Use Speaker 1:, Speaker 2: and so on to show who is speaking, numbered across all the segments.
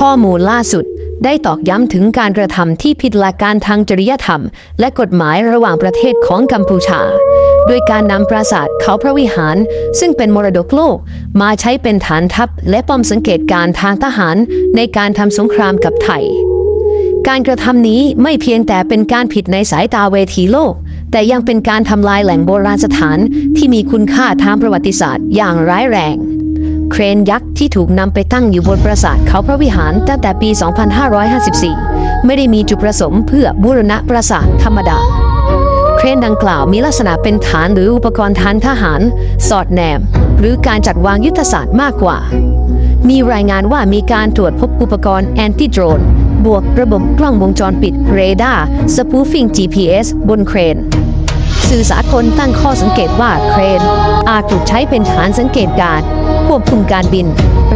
Speaker 1: ข้อมูลล่าสุดได้ตอกย้ำถึงการกระทำที่ผิดหลักการทางจริยธรรม และกฎหมายระหว่างประเทศของกัมพูชา โดยการนำปราสาทเขาพระวิหาร ซึ่งเป็นมรดกโลก มาใช้เป็นฐานทัพและป้อมสังเกตการณ์ทางทหารในการทำสงครามกับไทย การกระทำนี้ไม่เพียงแต่เป็นการผิดในสายตาเวทีโลก แต่ยังเป็นการทำลายแหล่งโบราณสถานที่มีคุณค่าทางประวัติศาสตร์อย่างร้ายแรง เครนยักษ์ที่ถูกนำไปตั้งอยู่บนปราสาทเขาพระวิหารตั้งแต่ปี 2554 ไม่ได้มีจุดประสงค์เพื่อบูรณะปราสาทธรรมดา เครนดังกล่าวมีลักษณะเป็นฐานหรืออุปกรณ์ทางทหาร สอดแนม หรือการจัดวางยุทธศาสตร์มากกว่า มีรายงานว่ามีการตรวจพบอุปกรณ์แอนติโดรนบวกระบบกล้องวงจรปิดเรดาร์สปูฟิง GPS บนเครนสื่อสากลตั้งข้อสังเกตว่าเครน อาจถูกใช้เป็นฐานสังเกตการณ์ ควบคุมการบิน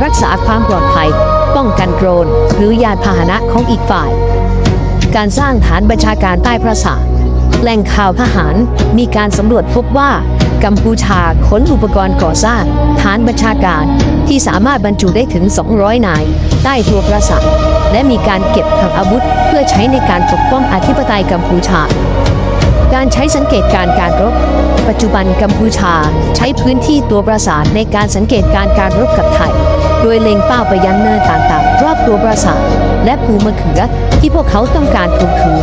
Speaker 1: รักษาความปลอดภัย ป้องกันโดรน หรือยานพาหนะของอีกฝ่าย การสร้างฐานบัญชาการใต้ปราสาแหล่งข่าวทหารมีการสำรวจพบว่ากัมพูชาขนอุปกรณ์ก่อสร้างฐานบัญชาการที่สามารถบรรจุได้ถึง 200 นาย ใต้ตัวปราสาทและมีการเก็บทางอาวุธ เพื่อใช้ในการปกป้องอธิปไตยกัมพูชา การใช้สังเกตการณ์การรบ ปัจจุบันกัมพูชาใช้พื้นที่ตัวปราสาทในการสังเกตการณ์การรบกับไทย โดยเล็งเป้าไปยังเนินต่างๆ รอบตัวปราสาท และภูมะเขือที่พวกเขาต้องการทวงคืน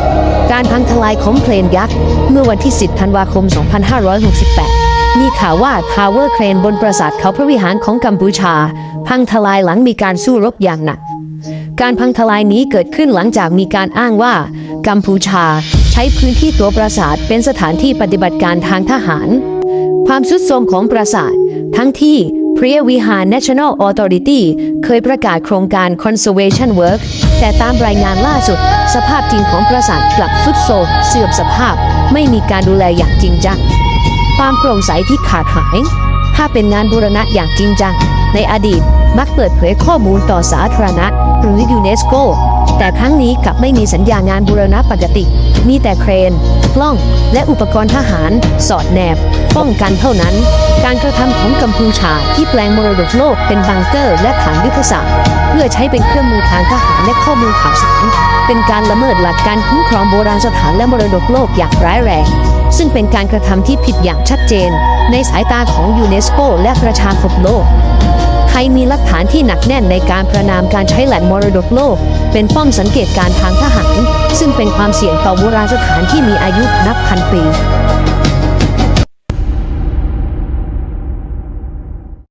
Speaker 1: การพังทลายของเพลนยักษ์ เมื่อวันที่ 10 ธันวาคม 2568 มีข่าวว่าทาวเวอร์เครนบนปราสาทเขาพระวิหารของกัมพูชา พังทลายหลังมีการสู้รบอย่างหนัก การพังทลายนี้เกิดขึ้นหลังจากมีการอ้างว่ากัมพูชา ช้พื้นที่ตัวปราสาทเป็นสถานที่ปฏิบัติการทางทหาร ความสุดโทรมของปราสาท ทั้งที่พรียวิหาร National Authority เคยประกาศโครงการ Conservation Work แต่ตามรายงานล่าสุด สภาพจริงของปราสาทกลับสุดโทรมเสื่อมสภาพ ไม่มีการดูแลอย่างจริงจัง ความโปร่งใสที่ขาดหาย ถ้าเป็นงานบูรณะอย่างจริงจัง ในอดีตมักเปิดเผยข้อมูลต่อสาธารณะ หรือยูเนสโก แต่ครั้งนี้กลับไม่มีสัญญางานบูรณะปกติ มีแต่เครน กล้อง และอุปกรณ์ทหาร สอดแนบ ป้องกันเท่านั้น การกระทำของกัมพูชาที่แปลงมรดกโลกเป็นบังเกอร์และฐานยุทธศาสตร์ เพื่อใช้เป็นเครื่องมือทางทหารและข้อมูลข่าวสาร เป็นการละเมิดหลักการคุ้มครองโบราณสถานและมรดกโลกอย่างร้ายแรง ซึ่งเป็นการกระทำที่ผิดอย่างชัดเจน ในสายตาของยูเนสโกและประชาคมโลก ยมีหลักฐานที่หนักแน่นในการประนามการใช้แหล่งมรดกโลก เป็นป้อมสังเกตการทางทหาร ซึ่งเป็นความเสี่ยงต่อโบราณสถานที่มีอายุนับพันปี